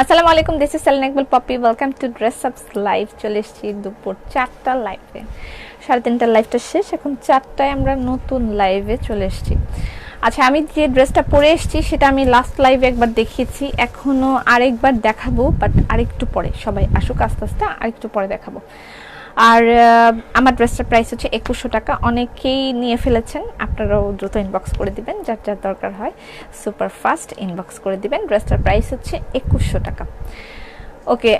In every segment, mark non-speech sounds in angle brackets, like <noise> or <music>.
আসসালামু আলাইকুম this is Selin Iqbal Popy welcome to dress ups live চলে এসেছি দুপুর চারটা লাইভে সাড়ে তিনটার লাইভটা শেষ, এখন চারটায় আমরা নতুন লাইভে চলে এসেছি। আচ্ছা আমি যে ড্রেসটা পরে এসেছি, সেটা আমি লাস্ট লাইভে একবার দেখিয়েছি। এখনও আরেকবার দেখাবো বাট আরেকটু পরে। সবাই আসুক, আস্তে আস্তে আরেকটু পরে দেখাবো। আর আমার ড্রেসটার প্রাইস হচ্ছে একুশশো টাকা। অনেকেই নিয়ে ফেলেছেন। আপনারাও দ্রুত ইনবক্স করে দিবেন, যার যার দরকার হয়। সুপার ফাস্ট ইনবক্স করে দিবেন। ড্রেসটার প্রাইস হচ্ছে একুশশো টাকা। ওকে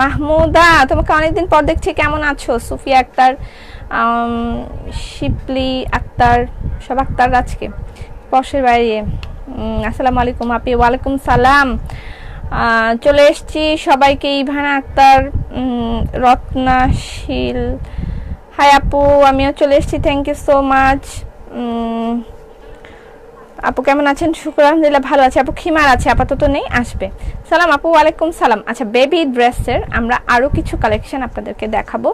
মাহমুদা, তোমাকে অনেকদিন পর দেখছি। কেমন আছো? সুফিয়া আক্তার শিপলি আক্তার, সব আক্তার আজকে। পশের বাইরে আসসালামু আলাইকুম আপি। ওয়ালাইকুম সালাম। চলে এসছি সবাইকে ইভানা আক্তার রত্নাশীল হাই আপু আমিও চলে এসছি থ্যাংক ইউ সো মাচ আপু কেমন আছেন? শুক্র আলহামদুলিল্লাহ ভালো আছে। আপু খিমার আছে, আপাতত নেই, আসবে। সালাম আপু, ওয়ালাইকুম সালাম। আচ্ছা বেবি ড্রেসের আমরা আরও কিছু কালেকশন আপনাদেরকে দেখাবো।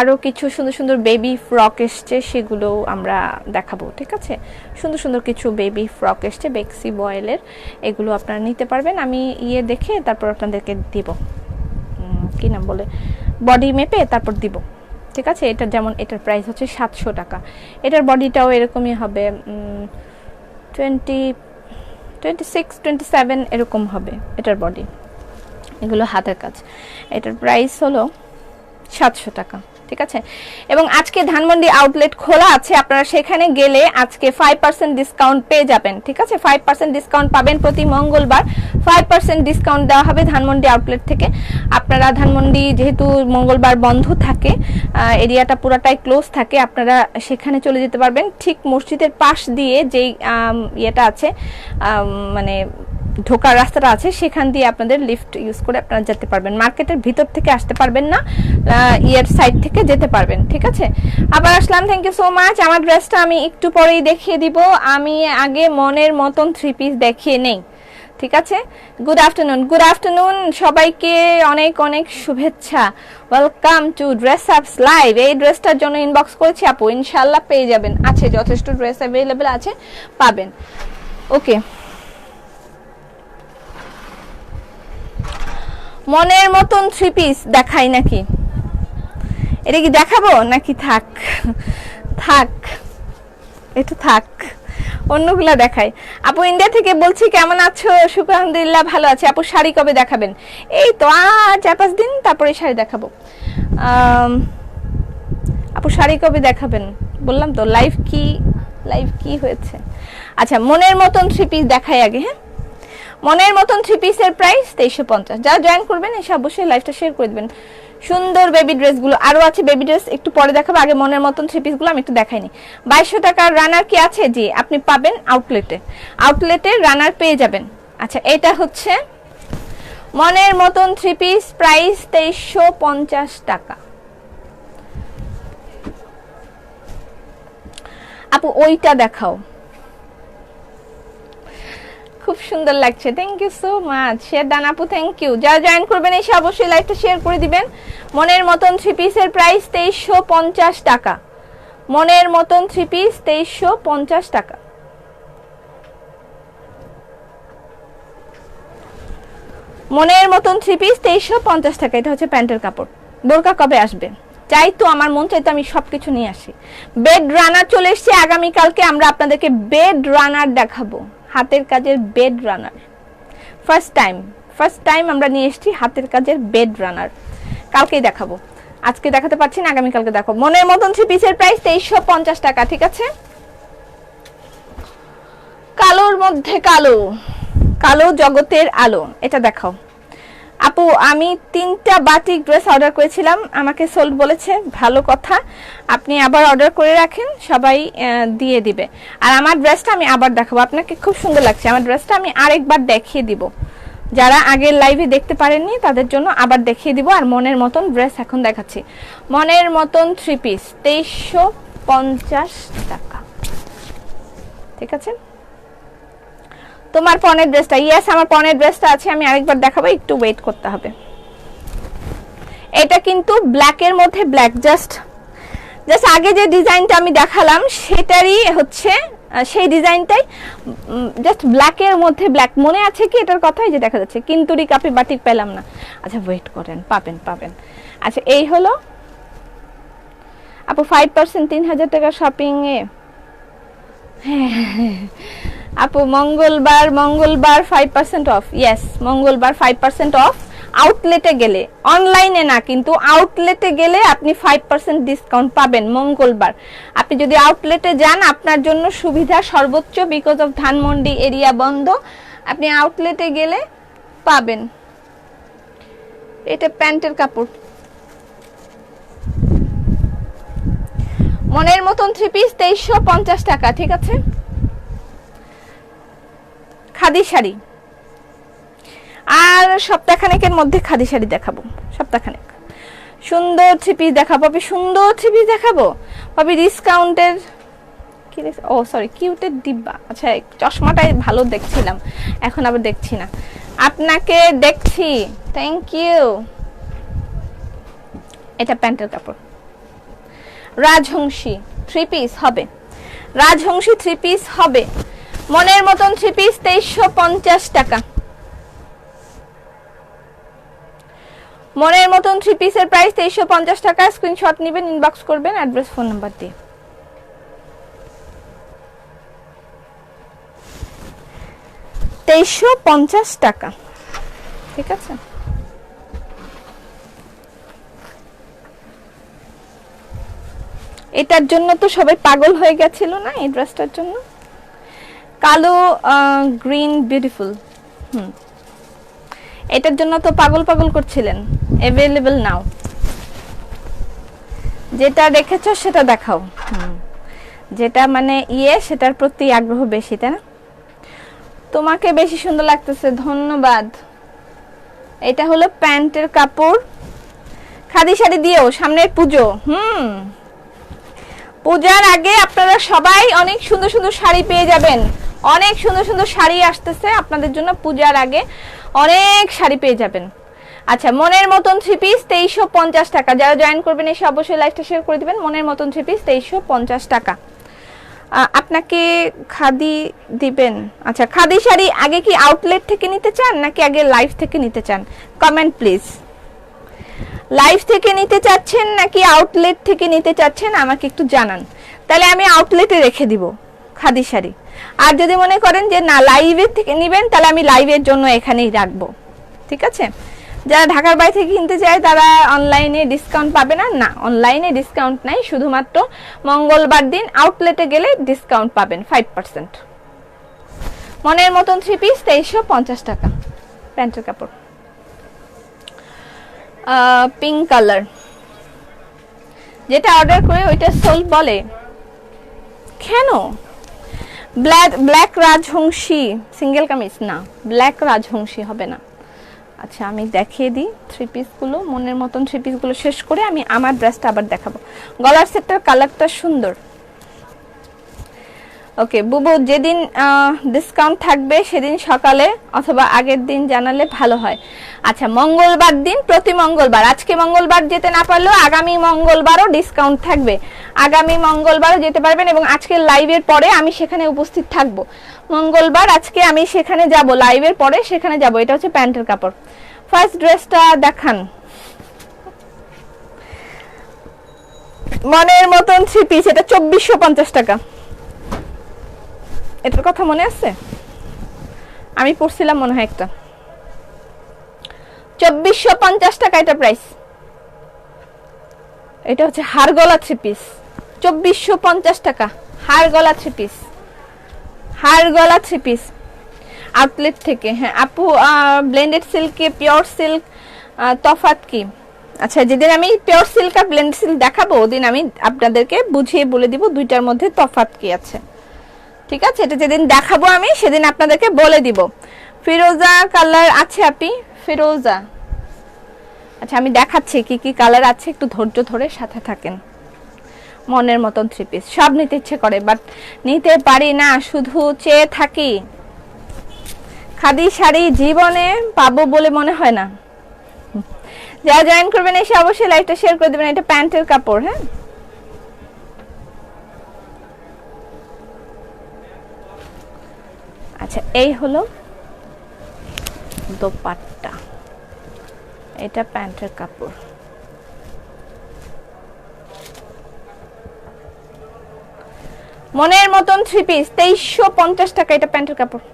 আরও কিছু সুন্দর সুন্দর বেবি ফ্রক এসছে, সেগুলো আমরা দেখাবো, ঠিক আছে? সুন্দর সুন্দর কিছু বেবি ফ্রক এসছে বেক্সি বয়েলের এগুলো আপনারা নিতে পারবেন। আমি ইয়ে দেখে তারপর আপনাদেরকে দিব। কি নাম বলে? বডি মেপে তারপর দিব। ঠিক আছে? এটার যেমন এটার প্রাইস হচ্ছে সাতশো টাকা। এটার বডিটাও এরকমই হবে। Twenty twenty six twenty seven এরকম হবে এটার বডি এগুলো হাতের কাজ। এটার প্রাইস হলো সাতশো টাকা। ঠিক আছে? এবং আজকে ধানমন্ডি আউটলেট খোলা আছে, আপনারা সেখানে গেলে আজকে ফাইভ পার্সেন্ট ডিসকাউন্ট পেয়ে যাবেন, ঠিক আছে? ফাইভ পার্সেন্ট ডিসকাউন্ট পাবেন প্রতি মঙ্গলবার। ফাইভ পার্সেন্ট ডিসকাউন্ট দেওয়া হবে ধানমন্ডি আউটলেট থেকে। আপনারা ধানমন্ডি যেহেতু মঙ্গলবার বন্ধ থাকে এরিয়াটা পুরাটাই ক্লোজ থাকে, আপনারা সেখানে চলে যেতে পারবেন। ঠিক মসজিদের পাশ দিয়ে যেই ইয়েটা আছে মানে ঢোকার রাস্তাটা আছে, সেখান দিয়ে আপনাদের লিফট ইউজ করে আপনারা যেতে পারবেন। মার্কেটের ভিতর থেকে আসতে পারবেন না ইয়ের সাইড থেকে যেতে পারবেন, ঠিক আছে? আবার আসলাম থ্যাংক ইউ সো মাচ আমার ড্রেসটা আমি একটু পরেই দেখিয়ে দিব। আমি আগে মনের মতন থ্রি পিস দেখিয়ে নেই, ঠিক আছে? গুড আফটারনুন গুড আফটারনুন সবাইকে অনেক অনেক শুভেচ্ছা। Welcome to dress ups live এই ড্রেসটার জন্য ইনবক্স করেছি, আপু ইনশাল্লাহ পেয়ে যাবেন। আছে, যথেষ্ট ড্রেস অ্যাভেলেবেল আছে, পাবেন। ওকে মনের মতন থ্রি পিস দেখাই নাকি? এটা কি দেখাবো নাকি থাক? থাক, এটা থাক, অন্যগুলা দেখাই। আপু ইন্ডিয়া থেকে বলছি, কেমন আছো? শুক্র আলহামদুলিল্লাহ, ভালো আছে। আপু শাড়ি কবে দেখাবেন? এই তো আর চার পাঁচ দিন, তারপরে শাড়ি দেখাবো। আপু শাড়ি কবে দেখাবেন? বললাম তো লাইভ কি লাইভ কি হয়েছে? আচ্ছা মনের মতন থ্রি পিস দেখাই আগে হ্যাঁ? মনের মতন থ্রি পিসের প্রাইস তেইশশো পঞ্চাশ। যারা জয়েন করবেন, এসে অবশ্যই লাইভটা শেয়ার করে দেবেন। সুন্দর বেবি ড্রেসগুলো আরও আছে বেবি ড্রেস একটু পরে দেখাবো, আগে মনের মতন থ্রি পিসগুলো আমি একটু দেখাইনি। বাইশশো টাকার রানার কি আছে? জি, আপনি পাবেন আউটলেটে আউটলেটে রানার পেয়ে যাবেন। আচ্ছা এটা হচ্ছে মনের মতন থ্রি পিস প্রাইস তেইশশো পঞ্চাশ টাকা। আপু, ওইটা দেখাও। খুব সুন্দর লাগছে। Thank you so much share done আপু থ্যাংক ইউ যারা জয়েন করবেন এসে অবশ্যই লাইভটা শেয়ার করে দিবেন। মনের মতন থ্রি পিসের প্রাইস তেইশশো পঞ্চাশ টাকা। মনের মতন থ্রি পিস তেইশশো পঞ্চাশ টাকা। মনের মতন থ্রি পিস তেইশশো পঞ্চাশ টাকা। এটা হচ্ছে প্যান্টের কাপড়। বোরকা কবে আসবে? চাই তো আমার মন, চাই তো আমি সবকিছু নিয়ে আসি। বেড রানার চলে এসছে। আগামীকালকে আমরা আপনাদেরকে বেড রানার দেখাবো। হাতের কাজের bed runner first time first time আমরা নিয়ে এসেছি হাতের কাজের বেড রানার কালকেই দেখাবো। আজকে দেখাতে পারছি না, আগামীকালকে দেখো মনের মতন সে পিসের প্রাইস তেইশশো পঞ্চাশ টাকা, ঠিক আছে? কালোর মধ্যে কালো। কালো জগতের আলো, এটা দেখাও। আপু, আমি তিনটা বাটিক ড্রেস অর্ডার করেছিলাম। আমাকে সোল্ড বলেছে, ভালো কথা। আপনি আবার অর্ডার করে রাখেন, সবাই দিয়ে দিবে। আর আমার ড্রেসটা আমি আবার দেখাবো। আপনাকে খুব সুন্দর লাগছে। আমার ড্রেসটা আমি আরেকবার দেখিয়ে দিব। যারা আগের লাইভে দেখতে পারেননি, তাদের জন্য আবার দেখিয়ে দিব। আর মনের মতন ড্রেস এখন দেখাচ্ছি। মনের মতন থ্রি পিস তেইশশো পঞ্চাশ টাকা। ঠিক আছে? তোমার পনেরো ড্রেসটা ইয়েস আমার পনেরো ড্রেসটা আছে, আমি আরেকবার দেখাবো, একটু ওয়েট করতে হবে। এটা কিন্তু ব্ল্যাকের মধ্যে ব্ল্যাক জাস্ট জাস্ট আগে যে ডিজাইনটা আমি দেখালাম, সেটারই হচ্ছে সেই ডিজাইনটাই জাস্ট ব্ল্যাকের মধ্যে ব্ল্যাক মনে আছে কি এটার কথাই যে দেখা যাচ্ছে, কিন্তুরি কাপি বাটিক পেলাম না। আচ্ছা ওয়েট করেন, পাবেন পাবেন। আচ্ছা এই হলো, আপু ফাইভ পার্সেন্ট তিন হাজার টাকা শপিংয়ে আপু, মঙ্গলবার মঙ্গলবার ফাইভ পার্সেন্ট অফ ইয়েস মঙ্গলবার ফাইভ পার্সেন্ট অফ আউটলেটে গেলে অনলাইনে না, কিন্তু আউটলেটে গেলে আপনি ফাইভ পার্সেন্ট ডিসকাউন্ট পাবেন মঙ্গলবার। আপনি যদি আউটলেটে যান, আপনার জন্য সুবিধা সর্বোচ্চ বিকজ অফ ধানমন্ডি এরিয়া বন্ধ। আপনি আউটলেটে গেলে পাবেন। এটা প্যান্টের কাপড়। মনের মতন থ্রি পিস তেইশশো পঞ্চাশ টাকা, ঠিক আছে? খাদি শাড়ি। আর সপ্তাহখানেকের মধ্যে খাদি শাড়ি দেখাবো, সপ্তাহখানেক। সুন্দর থ্রি পিস দেখাবো পাবি সুন্দর থ্রি পিস দেখাবো। পাবি ডিসকাউন্টের কি ও সরি কিউটের ডিব্বা। আচ্ছা চশমাটাই ভালো দেখছিলাম, এখন আবার দেখছি না। আপনাকে দেখছি থ্যাংক ইউ এটা প্যান্টের কাপড়। রাজহংসী থ্রি পিস হবে। রাজহংসী থ্রি পিস হবে। মনের মতন থ্রি পিস তেইশশো পঞ্চাশ টাকা। মনের মতন থ্রি পিসের প্রাইস তেইশশো পঞ্চাশ টাকা। স্ক্রিনশট নেবেন ইনবক্স করবেন অ্যাড্রেস ফোন নাম্বার দিয়ে। তেইশশো পঞ্চাশ টাকা। ঠিক আছে? এটার জন্য তো সবাই পাগল হয়ে গেছিল না, এই ড্রেসটার জন্য? কালো গ্রিন বিউটিফুল হুম। এটার জন্য তো পাগল পাগল করছিলেন। অ্যাভেলেবল নাও যেটা রেখেছো সেটা দেখাও। হুম। যেটা মানে ইয়ে সেটার প্রতি আগ্রহ বেশি, তাই না? তোমাকে বেশি সুন্দর লাগতেছে, ধন্যবাদ। এটা হলো প্যান্টের কাপড়। খাদি শাড়ি দিয়েও, সামনের পুজো। হুম। পূজার আগে আপনারা সবাই অনেক সুন্দর সুন্দর শাড়ি পেয়ে যাবেন। অনেক সুন্দর সুন্দর শাড়ি আসতেছে আপনাদের জন্য পূজার আগে। অনেক শাড়ি পেয়ে যাবেন। আচ্ছা মনের মতন থ্রি পিস তেইশশো পঞ্চাশ টাকা। যারা জয়েন করবেন এসে অবশ্যই লাইভটা শেয়ার করে দিবেন। মনের মতন থ্রি পিস তেইশশো পঞ্চাশ টাকা। আপনাকে খাদি দিবেন। আচ্ছা খাদি শাড়ি আগে কি আউটলেট থেকে নিতে চান নাকি আগে লাইভ থেকে নিতে চান? কমেন্ট প্লিজ লাইভ থেকে নিতে চাচ্ছেন নাকি আউটলেট থেকে নিতে চাচ্ছেন আমাকে একটু জানান। তাহলে আমি আউটলেটে রেখে দিব। খাদি শাড়ি। আর যদি মনে করেন যে, না লাইভের থেকে নেবেন, তাহলে আমি লাইভের জন্য এখানেই রাখব। ঠিক আছে? যারা ঢাকার বাইরে থেকে কিনতে চায় তারা অনলাইনে ডিসকাউন্ট পাবে না। না অনলাইনে ডিসকাউন্ট নাই, শুধুমাত্র মঙ্গলবার দিন আউটলেটে গেলে ডিসকাউন্ট পাবেন ফাইভ পার্সেন্ট মনের মতন থ্রি পিস তেইশশো পঞ্চাশ টাকা। প্যান্টের কাপড়। পিঙ্ক কালার যেটা অর্ডার করে ওইটা সোল বলে। কেন? ব্ল্যাক ব্ল্যাক রাজহংসী, সিঙ্গেল কামিজ? না, ব্ল্যাক রাজহংসী হবে না। আচ্ছা আমি দেখিয়ে দিই থ্রি পিসগুলো মনের মতন থ্রি পিসগুলো শেষ করে আমি আমার ড্রেসটা আবার দেখাবো। গলার সেটটার কালারটা সুন্দর। ওকে বুবু, যেদিন ডিসকাউন্ট থাকবে সেদিন সকালে অথবা আগের দিন জানালে ভালো হয়। আচ্ছা মঙ্গলবার দিন প্রতি মঙ্গলবার। আজকে মঙ্গলবার যেতে না পারলেও আগামী মঙ্গলবারও ডিসকাউন্ট থাকবে। আগামী মঙ্গলবারও যেতে পারবেন এবং আজকের লাইভের পরে আমি সেখানে উপস্থিত থাকব। মঙ্গলবার আজকে আমি সেখানে যাব লাইভের পরে সেখানে যাব। এটা হচ্ছে প্যান্টের কাপড়। ফার্স্ট ড্রেসটা দেখান। মনের মতন থ্রি পিস এটা চব্বিশশো পঞ্চাশ টাকা। এটার কথা মনে আছে? আমি পড়ছিলাম মনে হয় একটা। চব্বিশশো পঞ্চাশ টাকা এটা প্রাইস এটা হচ্ছে হার গলা থ্রি পিস চব্বিশশো পঞ্চাশ টাকা। হার গলা থ্রি পিস হার গলা থ্রি পিস আউটলেট থেকে হ্যাঁ আপু ব্লেন্ডেড সিল্কে পিওর সিল্ক তফাত কি? আচ্ছা যেদিন আমি পিওর সিল্ক আর ব্লেন্ডেড সিল্ক দেখাবো, ওদিন আমি আপনাদেরকে বুঝিয়ে বলে দিব দুইটার মধ্যে তফাত কি আছে। ঠিক আছে? এটা যেদিন দেখাবো আমি, সেদিন আপনাদেরকে বলে দিব। ফিরোজা কালার আছে আপি ফিরোজা। আচ্ছা আমি দেখাচ্ছি কি কি কালার আছে, একটু ধৈর্য ধরে সাথে থাকেন। মনের মতন থ্রি পিস সব নিতে ইচ্ছে করে বাট নিতে পারি না, শুধু চেয়ে থাকি। খাদি শাড়ি জীবনে পাবো বলে মনে হয় না। যারা জয়েন করবেন এসে অবশ্যই লাইভটা শেয়ার করে দেবেন, এটা প্যান্টের কাপড় হ্যাঁ? আচ্ছা এই হলো দোপাট্টা। এটা প্যান্টের কাপড়। মনের মতন থ্রি পিস তেইশশো পঞ্চাশ টাকা এটা প্যান্টের কাপড়।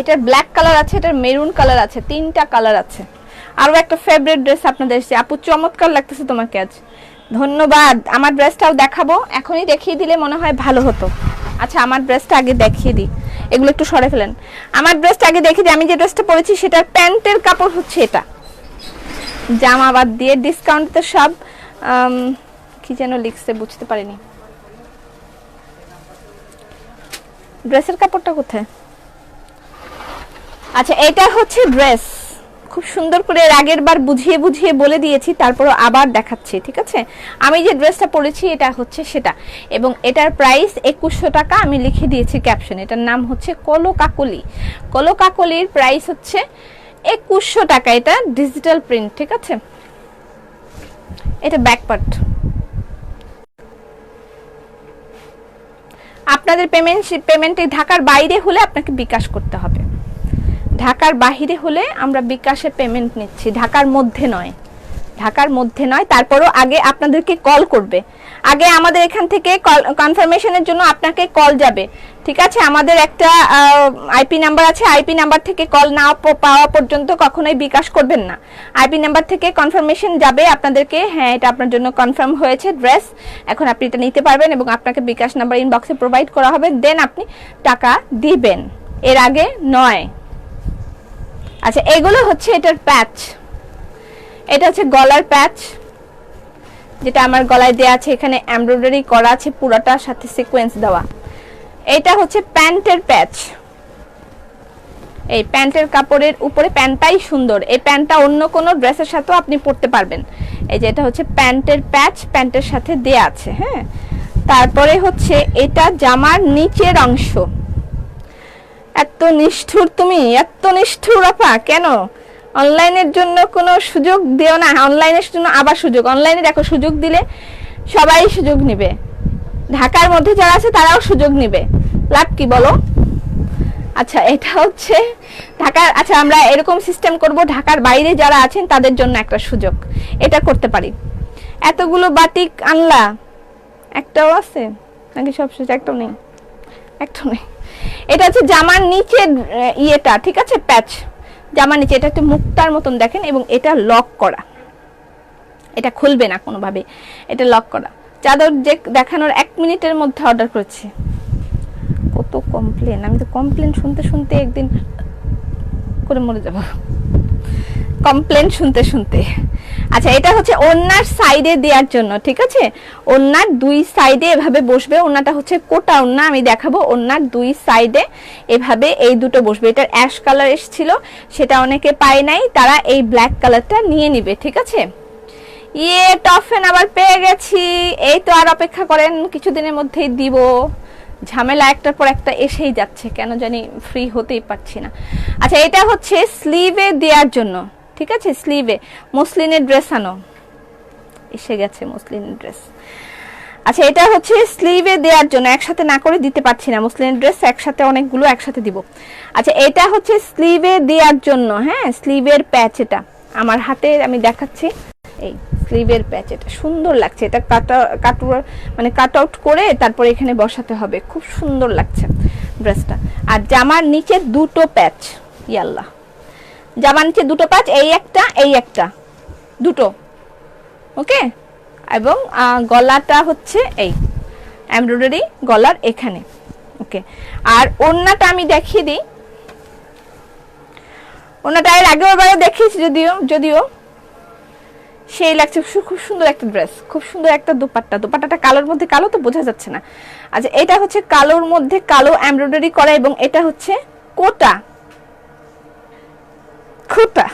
এটার ব্ল্যাক কালার আছে, এটার মেরুন কালার আছে, তিনটা কালার আছে। আরও একটা ফেভারিট ড্রেস আপনাদের এসেছে। আপু, চমৎকার লাগতেছে তোমাকে আজ। ধন্যবাদ। আমার ড্রেসটাও দেখাবো। এখনই দেখিয়ে দিলে মনে হয় ভালো হতো। আচ্ছা আমার ড্রেসটা আগে দেখিয়ে দিই। এগুলো একটু সরে ফেলেন। আমার ড্রেসটা আগে দেখিয়ে দিই। আমি যে ড্রেসটা পরেছি, সেটার প্যান্টের কাপড় হচ্ছে এটা। জামা বাদ দিয়ে ডিসকাউন্ট তো সব কি যেন লিখছে বুঝতে পারিনি। ড্রেসের কাপড়টা কোথায়? আচ্ছা এটা হচ্ছে ড্রেস খুব সুন্দর করে এর আগের বার বুঝিয়ে বুঝিয়ে বলে দিয়েছি তারপর আবার দেখাচ্ছি, ঠিক আছে? আমি যে ড্রেসটা পরেছি, এটা হচ্ছে সেটা। এবং এটার প্রাইস একুশশো টাকা, আমি লিখে দিয়েছি ক্যাপশন। এটার নাম হচ্ছে কলো কাকলি কলো কাকলির প্রাইস হচ্ছে একুশশো টাকা, এটা ডিজিটাল প্রিন্ট, ঠিক আছে? এটা ব্যাকপার্ট আপনাদের পেমেন্ট, পেমেন্টে ঢাকার বাইরে হলে আপনাকে বিকাশ করতে হবে। ঢাকার বাহিরে হলে আমরা বিকাশে পেমেন্ট নিচ্ছি, ঢাকার মধ্যে নয়। ঢাকার মধ্যে নয়, তারপরও আগে আপনাদেরকে কল করবে। আগে আমাদের এখান থেকে কল কনফার্মেশনের জন্য আপনাকে কল যাবে। ঠিক আছে? আমাদের একটা আইপি নাম্বার আছে আইপি নাম্বার থেকে কল না পাওয়া পর্যন্ত কখনোই বিকাশ করবেন না। আইপি নাম্বার থেকে কনফার্মেশন যাবে আপনাদেরকে। হ্যাঁ এটা আপনার জন্য কনফার্ম হয়েছে ড্রেস এখন আপনি এটা নিতে পারবেন এবং আপনাকে বিকাশ নাম্বার ইনবক্সে প্রোভাইড করা হবে। দেন আপনি টাকা দিবেন। এর আগে নয়। আচ্ছা এগুলো হচ্ছে এটার প্যাচ এটা হচ্ছে গলার প্যাচ যেটা আমার গলায় দেওয়া আছে, এখানে এমব্রয়ডারি করা আছে পুরোটার সাথে সিকোয়েন্স দেওয়া। এটা হচ্ছে প্যান্টের প্যাচ এই প্যান্টের কাপড়ের উপরে প্যান্টটাই সুন্দর। এই প্যান্টটা অন্য কোনো ড্রেসের সাথেও আপনি পরতে পারবেন। এই যে এটা হচ্ছে প্যান্টের প্যাচ প্যান্টের সাথে দেয়া আছে হ্যাঁ? তারপরে হচ্ছে এটা জামার নিচের অংশ। এত নিষ্ঠুর তুমি এত নিষ্ঠুর আপা, কেন? অনলাইনের জন্য কোনো সুযোগ দিও না, অনলাইনের জন্য আবার সুযোগ। অনলাইনে দেখো, সুযোগ দিলে সবাই সুযোগ নেবে। ঢাকার মধ্যে যারা আছে তারাও সুযোগ নেবে। লাভ কি বলো? আচ্ছা এটা হচ্ছে ঢাকার আচ্ছা আমরা এরকম সিস্টেম করব, ঢাকার বাইরে যারা আছেন তাদের জন্য একটা সুযোগ। এটা করতে পারি। এতগুলো বাটিক আনলা। একটাও আছে? নাকি সব শেষ? একটাও নেই? একটাও নেই। এটা হচ্ছে জামার নিচের ইয়েটা, ঠিক আছে? প্যাচ জামার নিচে, এটা একটা মুক্তার মতন দেখেন, এবং এটা লক করা। এটা খুলবে না কোনোভাবে। এটা লক করা। চাদর যে দেখানোর এক মিনিটের মধ্যে অর্ডার করেছি। কত কমপ্লেন আমি তো কমপ্লেন শুনতে শুনতে একদিন করে মরে যাব। কমপ্লেন শুনতে শুনতে। আচ্ছা এটা হচ্ছে ওনার সাইডে দেওয়ার জন্য, ঠিক আছে? ওনার দুই সাইডে এভাবে বসবে, ওনাটা হচ্ছে কোটা ওন্না আমি দেখাবো, ওনার দুই সাইডে এভাবে এই দুটো বসবে। এটার অ্যাশ কালার এসেছিল, সেটা অনেকে পায় নাই, তারা এই ব্ল্যাক কালারটা নিয়ে নিবে, ঠিক আছে? ইয়ে টফেন আবার পেয়ে গেছি। এই তো আর অপেক্ষা করেন, কিছুদিনের মধ্যেই দিব। ঝামেলা একটার পর একটা এসেই যাচ্ছে, কেন জানি ফ্রি হতেই পারছি না। আচ্ছা এটা হচ্ছে স্লিভে দেওয়ার জন্য। ঠিক আছে? স্লিভে মসলিনের ড্রেস আনো। এসে গেছে মসলিনের ড্রেস আচ্ছা এটা হচ্ছে স্লিভে দেওয়ার জন্য। একসাথে না করে দিতে পারছি না মুসলিনের ড্রেস একসাথে অনেকগুলো একসাথে দিব। আচ্ছা এটা হচ্ছে স্লিভে দেওয়ার জন্য হ্যাঁ? স্লিভের প্যাচ এটা। আমার হাতে আমি দেখাচ্ছি। এই স্লিভের প্যাচ এটা। সুন্দর লাগছে। এটা কাটা কাটুয়ার মানে কাট আউট করে তারপর এখানে বসাতে হবে। খুব সুন্দর লাগছে ড্রেসটা আর জামার নিচে দুটো প্যাচ ইয়াল্লা জামার নিচে দুটো পাঁচ, এই একটা এই একটা। দুটো। ওকে? এবং গলাটা হচ্ছে এই। এমব্রয়ডারি গলার এখানে। ওকে? আর ওড়নাটা আমি দেখিয়ে দিই। ওড়নাটা এর আগের বারে দেখিয়েছি যদিও যদিও। সেই লাগছে খুব সুন্দর একটা ড্রেস খুব সুন্দর একটা দোপাট্টা। দোপাট্টাটা কালোর মধ্যে কালো তো বোঝা যাচ্ছে না। আচ্ছা এটা হচ্ছে কালোর মধ্যে কালো এমব্রয়ডারি করা এবং এটা হচ্ছে কোটা। কোটা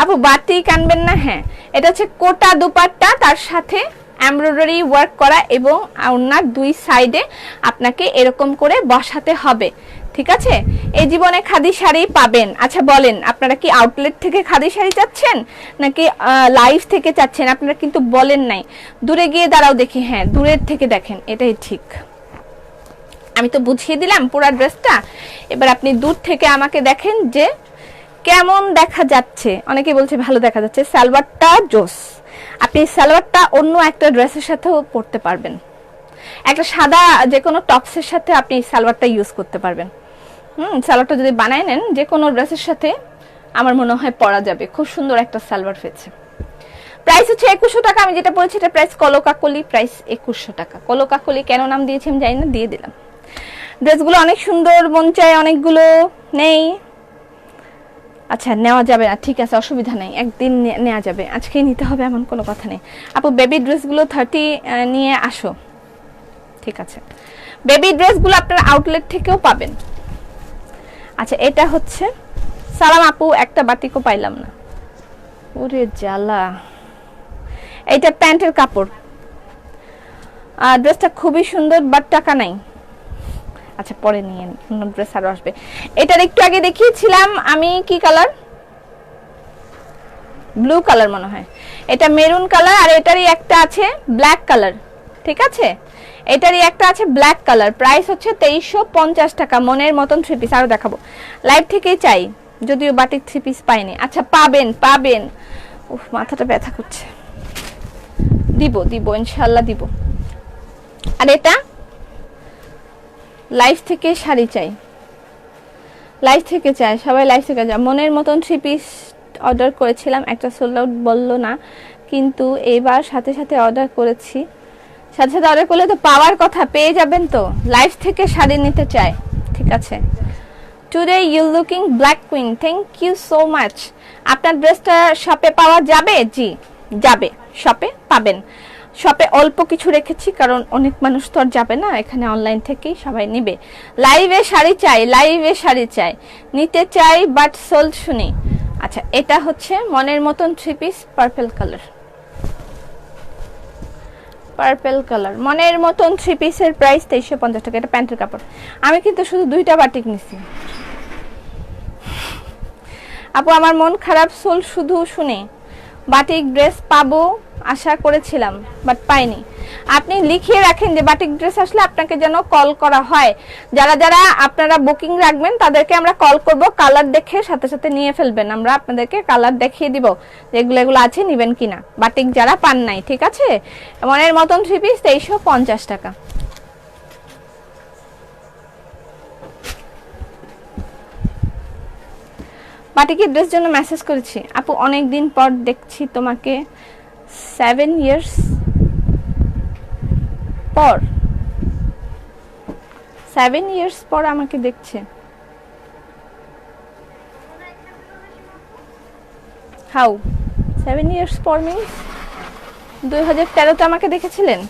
আপু বাটিক আনবেন না হ্যাঁ। এটা হচ্ছে কোটা দুপাট্টা, তার সাথে এমব্রয়ডারি ওয়ার্ক করা এবং ওনার দুই সাইডে আপনাকে এরকম করে বসাতে হবে। ঠিক আছে? এই জীবনে খাদি শাড়ি পাবেন। আচ্ছা বলেন, আপনারা কি আউটলেট থেকে খাদি শাড়ি চাচ্ছেন? নাকি লাইভ থেকে চাচ্ছেন? আপনারা কিন্তু বলেন নাই। দূরে গিয়ে দাঁড়াও দেখি হ্যাঁ দূরের থেকে দেখেন, এটাই ঠিক। আমি তো বুঝিয়ে দিলাম পুরো ড্রেসটা এবার আপনি দূর থেকে আমাকে দেখেন যে কেমন দেখা যাচ্ছে? অনেকে বলছে ভালো দেখা যাচ্ছে। সালোয়ারটা জোস। আপনি সালোয়ারটা অন্য একটা ড্রেসের সাথেও পরতে পারবেন। একটা সাদা যে কোনো টপসের সাথে আপনি সালোয়ারটা ইউজ করতে পারবেন। হুম, সালোয়ারটা যদি বানায় নেন যে কোনো ড্রেসের সাথে আমার মনে হয় পরা যাবে। খুব সুন্দর একটা সালোয়ার হয়েছে। প্রাইস হচ্ছে একুশশো টাকা। আমি যেটা বলছি, এটা প্রাইস কলকাকলি প্রাইস একুশশো টাকা। কলকাকলি কেন নাম দিয়েছি আমি জানি না, দিয়ে দিলাম। ড্রেসগুলো অনেক সুন্দর, মন চায় অনেকগুলো নেই। আচ্ছা নেওয়া যাবে না, ঠিক আছে, অসুবিধা নেই, একদিন নেওয়া যাবে, আজকেই নিতে হবে, এমন কোনো কথা নেই। আপু বেবি ড্রেসগুলো থার্টি নিয়ে আসো। ঠিক আছে। বেবি ড্রেসগুলো আপনারা আউটলেট থেকেও পাবেন। আচ্ছা এটা হচ্ছে, সালাম আপু, একটা বাটিকও পাইলাম না। ওরে জ্বালা। এইটা প্যান্টের কাপড়। ড্রেসটা খুবই সুন্দর বাট টাকা নাই। আচ্ছা পরে নিয়ে ড্রেস আরও আসবে। এটার একটু আগে দেখিয়েছিলাম, আমি কি কালার ব্লু কালার মনে হয়। এটা মেরুন কালার আর এটারই একটা আছে ব্ল্যাক কালার ঠিক আছে? এটারই একটা আছে ব্ল্যাক কালার প্রাইস হচ্ছে তেইশশো পঞ্চাশ টাকা, মনের মতন থ্রি পিস আরও দেখাবো। লাইভ থেকেই চাই, যদিও বাটিক থ্রি পিস পাইনি। আচ্ছা পাবেন পাবেন। উফ, মাথাটা ব্যথা করছে। দিব দিব ইনশাল্লাহ দিব। আর এটা? লাইফ থেকে শাড়ি চাই। লাইফ থেকে চাই, সবাই লাইফ থেকে যায় মনের মতন থ্রি পিস অর্ডার করেছিলাম, একটা সোল্ড আউট বলল না, কিন্তু এইবার সাথে সাথে অর্ডার করেছি। সাথে সাথে অর্ডার করলে তো পাওয়ার কথা, পেয়ে যাবেন তো। লাইফ থেকে শাড়ি নিতে চাই, ঠিক আছে। Today you looking black queen thank you so much আপনার ড্রেসটা শপে পাওয়া যাবে? জি, যাবে শপে পাবেন। শপে অল্প কিছু রেখেছি, কারণ অনেক মানুষ তো আর যাবে না, এখানে অনলাইন থেকেই সবাই নিবে। লাইভে শাড়ি চাই লাইভে শাড়ি চাই। নিতে চাই বাট সোল শুনি। আচ্ছা এটা হচ্ছে মনের মতন three piece purple colour purple colour মনের মতন থ্রি পিসের প্রাইস তেইশশো পঞ্চাশ টাকা, এটা প্যান্টের কাপড়। আমি কিন্তু শুধু দুইটা বাটিক নিছি। আপু, আমার মন খারাপ সোল শুধু শুনে। বাটিক ড্রেস পাবো আশা করেছিলাম বাট পাইনি। আপনি লিখিয়ে রাখেন যে বাটিক ড্রেস আসলে আপনাকে যেন কল করা হয়। যারা যারা আপনারা বুকিং রাখবেন, তাদেরকে আমরা কল করব কালার দেখে সাথে সাথে নিয়ে ফেলবেন। আমরা আপনাদেরকে কালার দেখিয়ে দিব যেগুলো এগুলো আছে, নিবেন কিনা। বাটিক যারা পান নাই, ঠিক আছে? মনের মতন থ্রি পিস তেইশশো পঞ্চাশ টাকা। বাটিকের ড্রেস জন্য মেসেজ করেছি। আপু অনেক দিন পর দেখছি তোমাকে। সেভেন ইয়ার্স পর। সেভেন ইয়ার্স পর আমাকে দেখছে। হাউ সেভেন ইয়ার্স পর মিনস দুই হাজার তেরোতে আমাকে দেখেছিলেন?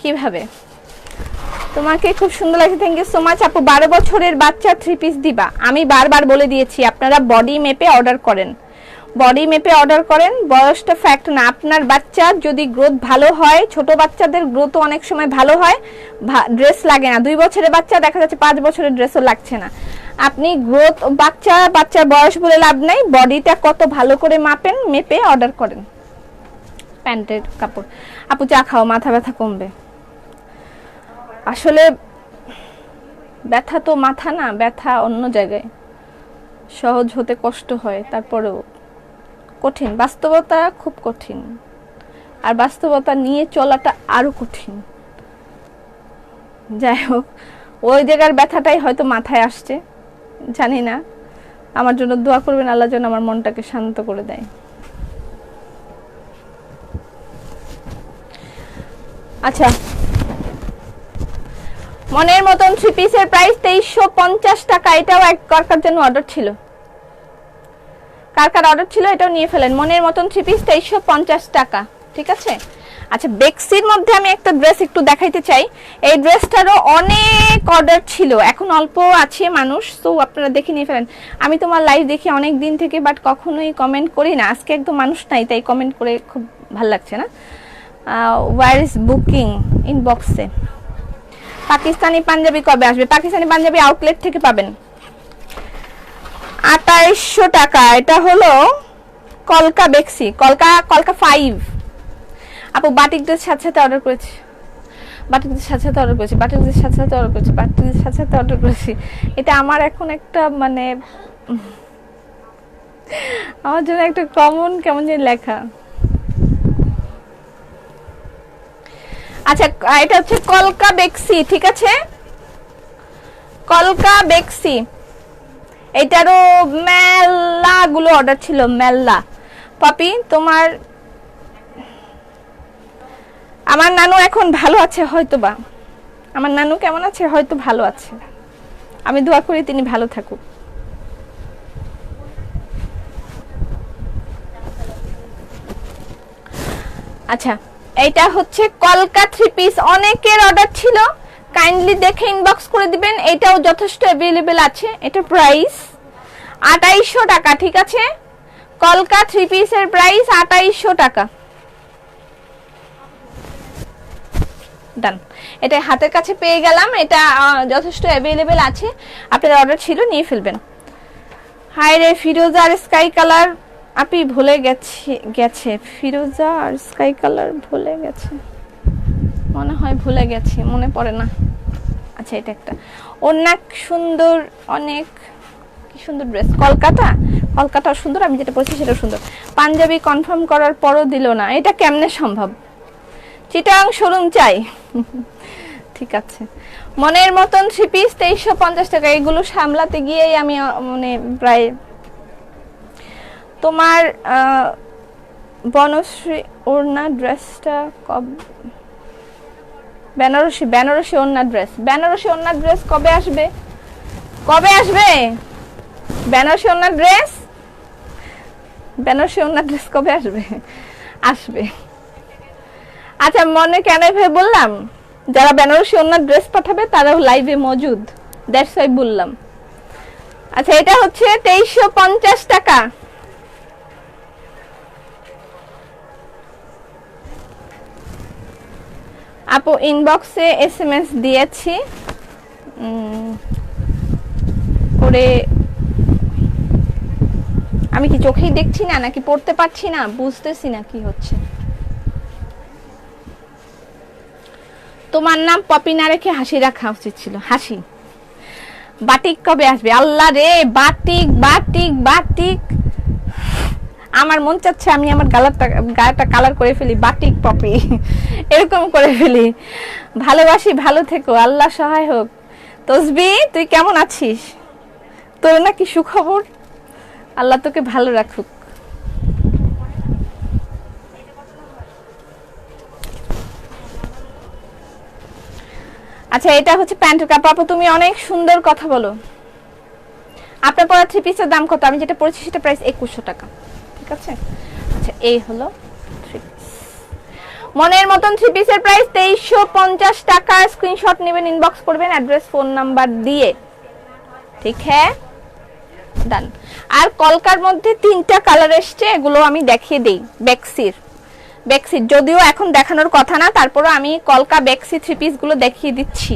কীভাবে? তোমাকে খুব সুন্দর লাগছে। থ্যাংক ইউ সো মাচ আপু, বারো বছরের বাচ্চা থ্রি পিস দিবা। আমি বারবার বলে দিয়েছি, আপনারা বডি মেপে অর্ডার করেন। বডি মেপে অর্ডার করেন। বয়সটা ফ্যাক্ট না, আপনার বাচ্চার যদি গ্রোথ ভালো হয়, ছোট বাচ্চাদের গ্রোথও অনেক সময় ভালো হয় ড্রেস লাগে না। দুই বছরের বাচ্চা দেখা যাচ্ছে পাঁচ বছরের ড্রেসও লাগছে না। আপনি গ্রোথ বাচ্চা, বাচ্চার বয়স বলে লাভ নাই বডিটা কত ভালো করে মাপেন, মেপে অর্ডার করেন। প্যান্টের কাপড়। আপু, চা খাও, মাথা ব্যথা কমবে। আসলে ব্যথা তো মাথা না, ব্যথা অন্য জায়গায়। সহজ হতে কষ্ট হয়, তারপরেও কঠিন। বাস্তবতা খুব কঠিন। আর বাস্তবতা নিয়ে চলাটা আরও কঠিন। যাই হোক, ওই জায়গার ব্যথাটাই হয়তো মাথায় আসছে, জানি না। আমার জন্য দোয়া করবেন, আল্লাহ যেন আমার মনটাকে শান্ত করে দেয়। আচ্ছা মনের মতন থ্রি পিসের প্রাইস তেইশশো পঞ্চাশ টাকা, এটাও এক কার জন্য অর্ডার ছিল। কার কার অর্ডার ছিল, এটাও নিয়ে ফেলেন। মনের মতন থ্রি পিস তেইশশো পঞ্চাশ টাকা, ঠিক আছে? আচ্ছা বেক্সির মধ্যে আমি একটা ড্রেস একটু দেখাইতে চাই। এই ড্রেসটারও অনেক অর্ডার ছিল। এখন অল্প আছে মানুষ তো আপনারা দেখে নিয়ে ফেলেন। আমি তোমার লাইভ দেখি অনেক দিন থেকে বাট কখনোই কমেন্ট করি না। আজকে একদম মানুষ নাই, তাই কমেন্ট করে খুব ভালো লাগছে না। ওয়ার ইজ বুকিং ইনবক্সে পাকিস্তানি পাঞ্জাবি কবে আসবে? পাকিস্তানি পাঞ্জাবি আউটলেট থেকে পাবেন। আঠাইশশো টাকা। এটা হলো কলকা বেক্সি। কলকা কলকা ফাইভ আপু, বাটিকদের সাথে সাথে অর্ডার করেছি। বাটিকদের সাথে সাথে অর্ডার করেছি। বাটিকদের সাথে সাথে অর্ডার করেছি। বাটিকদের সাথে সাথে অর্ডার করেছি। এটা আমার এখন একটা মানে আমার জন্য একটা কমন কেমন যে লেখা। আচ্ছা এটা হচ্ছে কলকা বেক্সি, ঠিক আছে? কলকা বেক্সি। এটারও মেলা গুলো অর্ডার ছিল, মেলা। পাপি, তোমার আমার নানু এখন ভালো আছে হয়তো বা আমার নানু কেমন আছে? হয়তো ভালো আছে। আমি দোয়া করি তিনি ভালো থাকুক। আচ্ছা এইটা হচ্ছে কলকা থ্রি পিস অনেকের অর্ডার ছিল। কাইন্ডলি দেখে ইনবক্স করে দিবেন। এটাও যথেষ্ট অ্যাভেলেবেল আছে। এটা প্রাইস আটাইশশো টাকা, ঠিক আছে? কলকা থ্রি পিসের প্রাইস আটাইশশো টাকা। ডান এটা হাতের কাছে পেয়ে গেলাম। এটা যথেষ্ট অ্যাভেলেবেল আছে। আপনার অর্ডার ছিল, নিয়ে ফেলবেন। হাই রে ফিরোজা আর স্কাই কালার আপনি ভুলে গেছে গেছে, ফিরোজা আর স্কাই কালার ভুলে গেছে। মনে হয় ভুলে গেছি, মনে পড়ে না। আচ্ছা এটা একটা। অনেক সুন্দর, অনেক, কি সুন্দর ড্রেস কলকাতা? কলকাতা সুন্দর, আমি যেটা পড়ছি সেটা সুন্দর। পাঞ্জাবি কনফার্ম করার পরও দিল না। এটা কেমনে সম্ভব? চিটাং শোরুম চাই। <laughs> ঠিক আছে। মনের মতন থ্রি পিস তেইশশো পঞ্চাশ টাকা। এগুলো সামলাতে গিয়েই আমি মানে প্রায় তোমার বনশ্রী ওড়না ড্রেসটা কব, বেনারসি বেনারসি ওড়না ড্রেস। বেনারসি ওড়না ড্রেস কবে আসবে? কবে আসবে? বেনারসি ওড়না ড্রেস? বেনারসি ওড়না ড্রেস কবে আসবে? আসবে। আচ্ছা মনে কেন এভাবে বললাম? যারা বেনারসি ওনার ড্রেস পাঠাবে, তারাও লাইভে মজুদ। দ্যাটস ওয়াই বললাম। আচ্ছা এটা হচ্ছে তেইশশো পঞ্চাশ টাকা। আপু ইনবক্সে এস এম এস দিয়েছি করে আমি কি চোখেই দেখছি না, নাকি পড়তে পারছি না? বুঝতেছি না কি হচ্ছে। তোমার নাম পপি না রেখে হাসি রাখা উচিত ছিল। হাসি। বাটিক কবে আসবে? আল্লাহ রে, বাটিক বাটিক বাটিক। আমার মন চাচ্ছে আমি আমার গালারটা, গায়েটা কালার করে ফেলি, বাটিক পপি। এরকম করে ফেলি। ভালোবাসি, ভালো থেকো, আল্লাহ সহায় হোক। তসবি, তুই কেমন আছিস? তোর নাকি সুখবর? আল্লাহ তোকে ভালো রাখুক। আচ্ছা এটা হচ্ছে প্যান্টের কাপড় আপু, তুমি অনেক সুন্দর কথা বলো। আপনার পরা থ্রি পিসের দাম কত? আমি যেটা পড়েছি, সেটা প্রাইস একুশশো টাকা। ঠিক আছে? আচ্ছা এই হলো থ্রি পিস মনের মতন থ্রি পিসের প্রাইস তেইশশো পঞ্চাশ টাকা। স্ক্রিনশট নেবেন ইনবক্স করবেন অ্যাড্রেস ফোন নাম্বার দিয়ে। ঠিক হ্যাঁ? ডান আর কলকার মধ্যে তিনটা কালার এসছে, এগুলো আমি দেখিয়ে দিই। বেক্সির বেক্সির যদিও এখন দেখানোর কথা না, তারপরও আমি কলকা বেক্সি থ্রি পিসগুলো দেখিয়ে দিচ্ছি।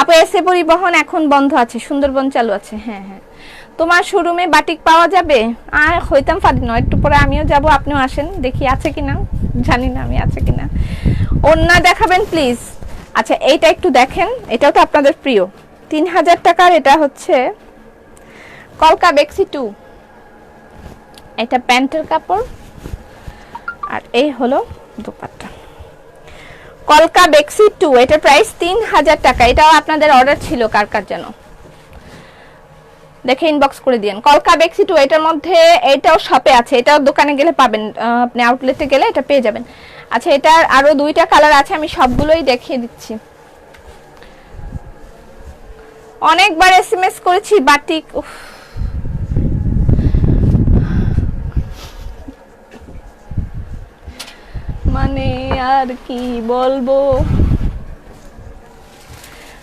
আপু এসে পরিবহন এখন বন্ধ আছে, সুন্দরবন চালু আছে। হ্যাঁ হ্যাঁ। তোমার শোরুমে বাটিক পাওয়া যাবে? আর হইতাম পারি না একটু পরে আমিও যাব, আপনিও আসেন, দেখি আছে কিনা, জানি না আমি আছে কিনা। অন্যা দেখাবেন প্লিজ আচ্ছা এইটা একটু দেখেন, এটাও তো আপনাদের প্রিয়। তিন হাজার টাকার, এটা হচ্ছে কলকা বেক্সি টু। এটা প্যান্টের কাপড়, আর এই হলো দোপাট্টা। কলকা বেক্সি টু এটার প্রাইস তিন হাজার টাকা। এটাও আপনাদের অর্ডার ছিল কার কার যেন। দেখে ইনবক্স করে দিন কলকা বেক্সি টু এটার মধ্যে এটাও শপে আছে। এটাও দোকানে গেলে পাবেন। আপনি আউটলেটে গেলে এটা পেয়ে যাবেন। আচ্ছা এটার আরও দুইটা কালার আছে, আমি সবগুলোই দেখিয়ে দিচ্ছি। অনেকবার এস এম এস করেছি বাটিক উফ। মানে আর কি বলব?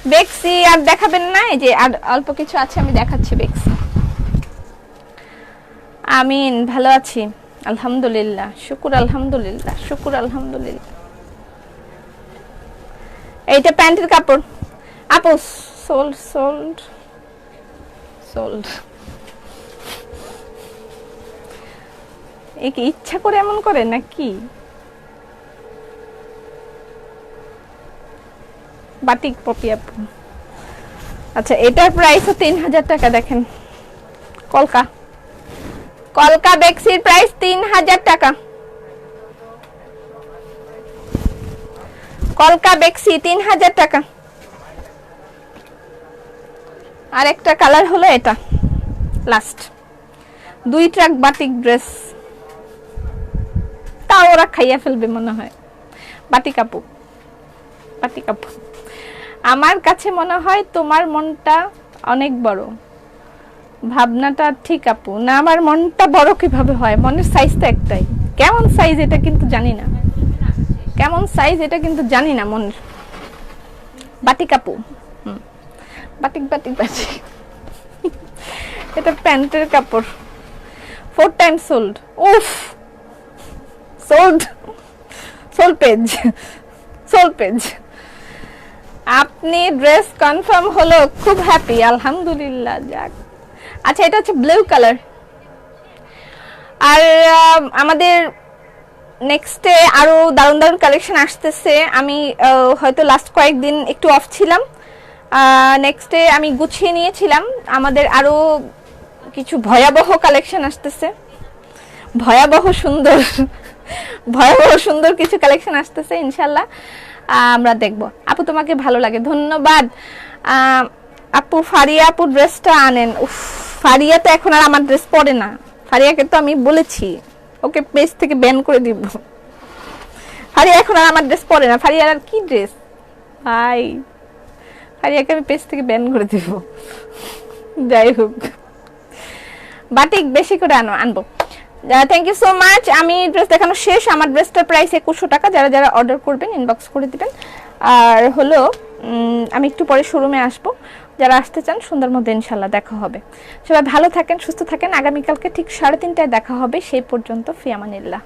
বেক্সি আর দেখাবেন না? এই যে আর অল্প কিছু আছে, আমি দেখাচ্ছি বেক্সি আমিন, ভালো আছি। আলহামদুলিল্লাহ, শুকুর আলহামদুলিল্লাহ শুকুর আলহামদুলিল্লাহ। এইটা প্যান্টের কাপড়। আপু সোল্ড সোল্ড সোল্ড এ কি ইচ্ছা করে এমন করে নাকি? বাটিক পপি আপু। আচ্ছা এটার প্রাইসও তিন হাজার টাকা, দেখেন। কলকা। কলকা বেক্সির প্রাইস তিন হাজার টাকা। কলকা বেক্সি তিন হাজার টাকা। আর একটা কালার হলো এটা। লাস্ট দুই ট্রাক বাটিক ড্রেস তাও ওরা খাইয়া ফেলবে মনে হয়। বাটিক আপু। বাটিক কাপড় আমার কাছে মনে হয় তোমার মনটা অনেক বড়। ভাবনাটা ঠিক আপু। না, আমার মনটা বড় কীভাবে হয়? মনের সাইজটা একটাই। কেমন সাইজ এটা কিন্তু জানি না। কেমন সাইজ এটা কিন্তু জানি না মনের। বাটিক আপু। হুম। Batik batik batik. এটা প্যান্টের কাপড়। ফোর টাইম সোল্ড উফ! Sold sold page sold page আপনি ড্রেস কনফার্ম হলো, খুব হ্যাপি আলহামদুলিল্লাহ, যাক। আচ্ছা এটা হচ্ছে ব্লু কালার আর আমাদের নেক্সটে আরও দারুণ দারুণ কালেকশন আসতেছে। আমি হয়তো লাস্ট কয়েকদিন একটু অফ ছিলাম। নেক্সটে আমি গুছিয়ে নিয়েছিলাম। আমাদের আরও কিছু ভয়াবহ কালেকশন আসতেছে। ভয়াবহ সুন্দর ভয়াবহ সুন্দর কিছু কালেকশন আসতেছে, ইনশাল্লাহ। আমরা দেখব। আপু, তোমাকে ভালো লাগে, ধন্যবাদ। আপু, ফারিয়া আপু ড্রেসটা আনেন। উফ, ফারিয়া তো এখন আর আমার ড্রেস পরে না। ফারিয়াকে তো আমি বলেছি, ওকে পেজ থেকে ব্যান করে দিব। ফারিয়া এখন আর আমার ড্রেস পরে না। ফারিয়ার আর কি ড্রেস ভাই, ফারিয়াকে আমি পেজ থেকে ব্যান করে দিব। যাই হোক। বাটিক, বেশি করে আনো, আনব। থ্যাংক ইউ সো মাচ আমি ড্রেস দেখানো শেষ। আমার ড্রেসটার প্রাইস একুশশো টাকা। যারা যারা অর্ডার করবেন ইনবক্স করে দিবেন। আর হলো আমি একটু পরে শোরুমে আসব। যারা আসতে চান সুন্দর মধ্যে ইনশাল্লাহ দেখা হবে। সবাই ভালো থাকেন, সুস্থ থাকেন। আগামীকালকে ঠিক সাড়ে তিনটায় দেখা হবে। সেই পর্যন্ত ফিয়ামানিল্লাহ